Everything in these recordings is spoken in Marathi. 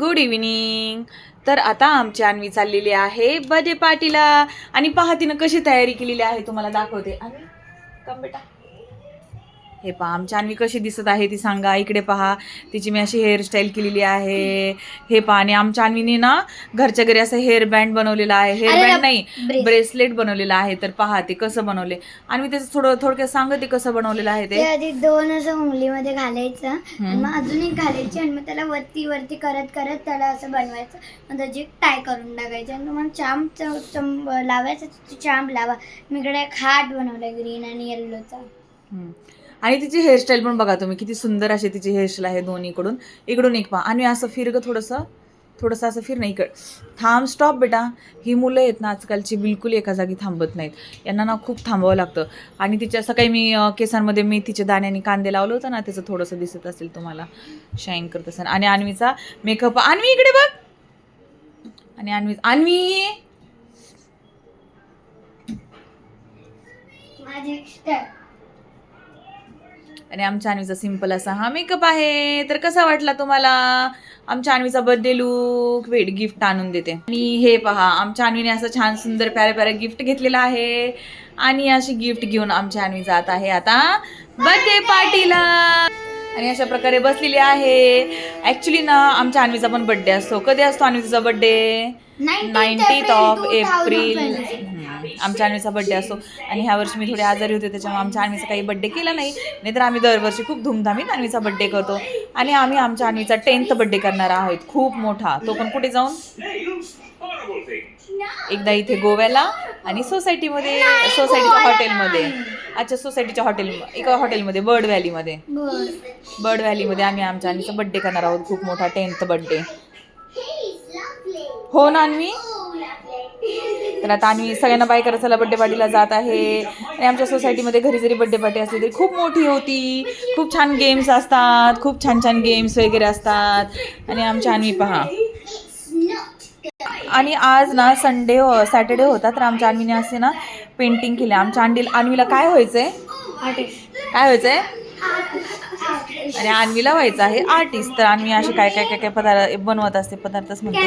गुड इव्हिनिंग तर आता आमची अन्वी चाललेली आहे बर्थडे पार्टीला आणि पहा तिनं कशी तयारी केलेली आहे तुम्हाला दाखवते. अन्वी कम बेटा. हे पहा आमची अन्वी कशी दिसत आहे ती सांगा इकडे पहा. तिची मी अशी हेअरस्टाईल केलेली आहे. हे पहा आणि आमच्या अन्वीने ना घरच्या घरी असं हेअर बँड बनवलेला आहे. हेअर अरे बँड नाही ब्रेसलेट बनवलेलं आहे. तर पहा ते कसं बनवले. आणि त्याचं थोडं थोडक्यात सांगते कसं बनवलेलं आहे ते. ते आधी दोन असं उंगलीमध्ये घालायचं. मग अजून एक घालायची आणि मग त्याला वरती वरती करत करत त्याला असं बनवायचं. मग त्याची टाय करून टाकायची. आणि मग चांप लावायचं. चांप लावा. मी इकडे एक हार्ट बनवलाय ग्रीन आणि येल्लोचा. आणि तिची हेअरस्टाईल पण बघा तुम्ही किती सुंदर अशी तिची हेअरस्टाईल आहे दोन्हीकडून. इकडून एक पहा. आणि असं फिर थोडंसं थोडंसं असं फिर नाही इकड. थांब स्टॉप बेटा. ही मुलं आहेत ना आजकालची बिलकुल एका जागी थांबत नाहीत. यांना ना खूप थांबावं लागतं. आणि तिच्या असं काही मी केसांमध्ये मी तिच्या दाण्याने कांदे लावलं होतं ना त्याचं थोडंसं दिसत असेल तुम्हाला. शाईन करत असेल. आणि अन्वीचा मेकअप अन्वी इकडे बघ. आणि अन्वी अन्वी! माझी आणि आमच्या अन्वीचा सिंपल असा हा मेकअप आहे. तर कसा वाटला तुम्हाला? आमच्या अन्वीचा बर्थडे लुक वेट गिफ्ट आणून देते. आणि हे पहा आमच्या अन्वीने असं छान सुंदर प्यारे प्यारे गिफ्ट घेतलेलं आहे. आणि अशी गिफ्ट घेऊन आमच्या अन्वी जात आहे आता बर्थडे पार्टीला आणि अशा प्रकारे बसलेली आहे. ऍक्च्युली ना आमच्या अन्वीचा पण बर्थडे असतो. कधी असतो अन्वीचा birthday 19th nineteenth of April 2026. आमच्या आणवीचा बड्डे असतो. आणि ह्या वर्षी मी थोडे आजारी होते त्याच्यामुळे आमच्या अन्वीचा काही बड्डे केला नाही. नाहीतर आम्ही दरवर्षी खूप धूमधामीत आणवीचा बड्डे करतो. आणि आम्ही आमच्या अन्वीचा टेन्थ बड्डे करणार आहोत. खूप मोठा. तो पण कुठे जाऊन? एकदा इथे गोव्याला आणि सोसायटीमध्ये सोसायटीच्या हॉटेलमध्ये अच्छा सोसायटीच्या हॉटेल एका हॉटेलमध्ये बर्ड व्हॅलीमध्ये बर्ड व्हॅलीमध्ये आम्ही आमच्या आणीचा बड्डे करणार आहोत. खूप मोठा टेन्थ बड्डे हो ना अन्वी तर आता आम्ही सगळ्यांना बाय करत चला बड्डे पार्टीला जात आहे. आणि आमच्या सोसायटीमध्ये घरी जरी बड्डे पार्टी असली तरी खूप मोठी होती. खूप छान गेम्स असतात खूप छान छान गेम्स वगैरे असतात. आणि आमच्या अन्वी पहा. आणि आज ना संडे सॅटर्डे होता तर आमच्या अन्वीने असे ना पेंटिंग केले. आमच्या अंडील अन्वीला काय व्हायचंय. काय व्हायचंय? आणि अन्वीला व्हायचं आहे आर्टिस्ट तर अन्वी असे काय काय काय काय पदार्थ बनवत असते पदार्थच म्हणते.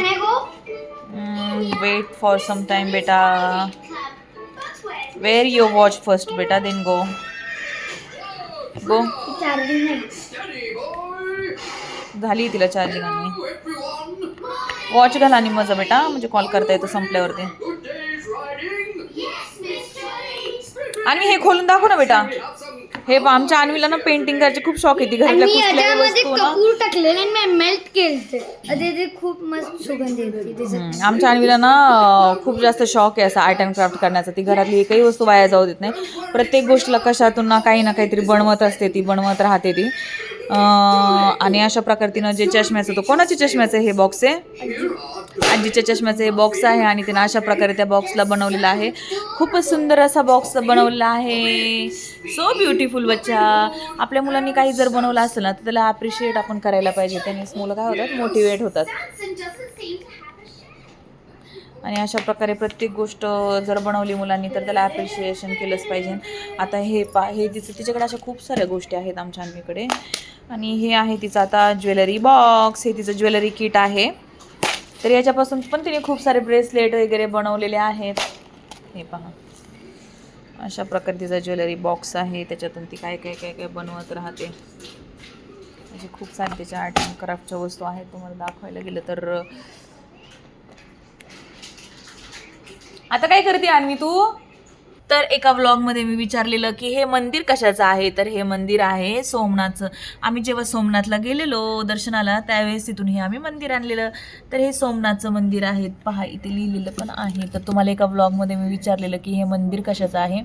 Go? Wait for some time बेटा वेअर यू वॉच फर्स्ट बेटा देन गो नाही. झाली तिला चार्जिंग आणि वॉच घाल आणि मजा बेटा म्हणजे कॉल करता येतो संपल्यावरती. आणि हे खोलून दाखव ना बेटा हे आमच्या अन्वीला ना पेंटिंग करायची खूप शॉक येते आणि घरातल्या मी कुठल्याही याच्यामध्ये वस्तू ना कपूर टाकलेले आणि मी मेल्ट केलते ते ते खूप मस्त सुगंध येते त्याच्यात. हम्म, आमच्या अन्वीला ना अं, खूप जास्त शॉक आहे असा आर्ट अँड क्राफ्ट करण्याचा. ती घरातली एकही वस्तू वाया जाऊ देत नाही. प्रत्येक गोष्टीला कशातून ना काही ना काहीतरी बनवत असते ती बनवत राहते ती. आणि अशा प्रकारे तिनं जे चष्म्याचं तो कोणाच्या चष्म्याचं हे बॉक्स आहे? आजीच्या चष्म्याचं हे बॉक्स आहे आणि तिनं अशा प्रकारे त्या बॉक्सला बनवलेलं आहे. खूपच सुंदर असा बॉक्स बनवलेला आहे. सो ब्युटिफुल बच्चा. आपल्या मुलांनी काही जर बनवलं असेल ना तर त्याला अप्रिशिएट आपण करायला पाहिजे. त्यानेच मुलं काय होतात? मोटिवेट होतात. आणि अशा प्रकारे प्रत्येक गोष्ट जर बनवली मुलांनी तर त्याला ॲप्रिशिएशन केलंच पाहिजे. आता हे पा हे तिचं तिच्याकडे अशा खूप साऱ्या गोष्टी आहेत आमच्या आम्हीकडे. आणि हे आहे तिचं आता ज्वेलरी बॉक्स हे तिचं ज्वेलरी किट आहे. तर याच्यापासून पण तिने खूप सारे ब्रेसलेट वगैरे बनवलेले आहेत. हे पहा. अशा प्रकारे तिचा ज्वेलरी बॉक्स आहे. त्याच्यातून ती काय काय काय काय बनवत राहते. असे खूप सारे त्याच्या आर्ट अँड क्राफ्टच्या वस्तू आहेत. तुम्हाला दाखवायला गेलं तर आता काय करते आणवी तू? तर एका व्लॉगमध्ये मी विचारलेलं की हे मंदिर कशाचं आहे? तर हे मंदिर आहे सोमनाथचं. आम्ही जेव्हा सोमनाथला गेलेलो दर्शनाला त्यावेळेस तिथून हे आम्ही मंदिर आणलेलं. तर हे सोमनाथचं मंदिर आहे. पहा इथे लिहिलेलं पण आहे. तर तुम्हाला एका व्लॉगमध्ये मी विचारलेलं की हे मंदिर कशाचं आहे?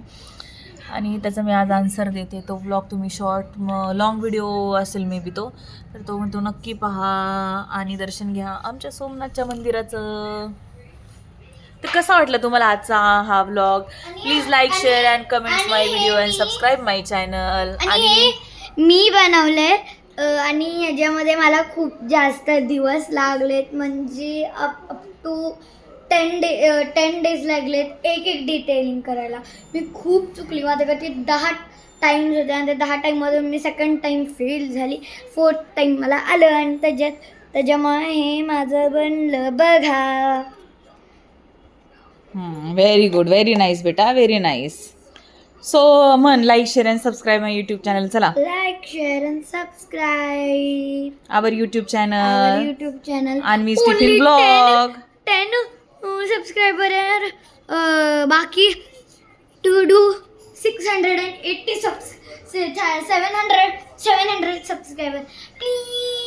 आणि त्याचा मी आज आन्सर देते. तो व्लॉग तुम्ही शॉर्ट लॉंग व्हिडिओ असेल मे बी तो. तर तो म्हणतो नक्की पहा आणि दर्शन घ्या. आमच्या सोमनाथच्या मंदिराचं. तर कसा वाटला तुम्हाला आजचा हा vlog please like share and comments my video and subscribe my channel आणि मी बनवलंय आणि ह्याच्यामध्ये मला खूप जास्त दिवस लागलेत म्हणजे up up to ten day ten days लागलेत एक एक डिटेलिंग करायला. मी खूप चुकली माझ्याकडे दहा टाईम्स होते आणि त्या दहा टाईममधून मी सेकंड टाईम फेल झाली. फोर्थ टाईम मला आलं आणि त्याच्यात त्याच्यामुळे हे माझं बनलं. बघा. व्हेरी गुड व्हेरी नाईस बेटा व्हेरी नाईस सो म्हण like share and subscribe my YouTube channel चला like share and subscribe our YouTube channel YouTube channel. आणि tiffin blog 10 uh, subscriber are uh, बाकी to do 680 subs 700 700 subscriber. Please.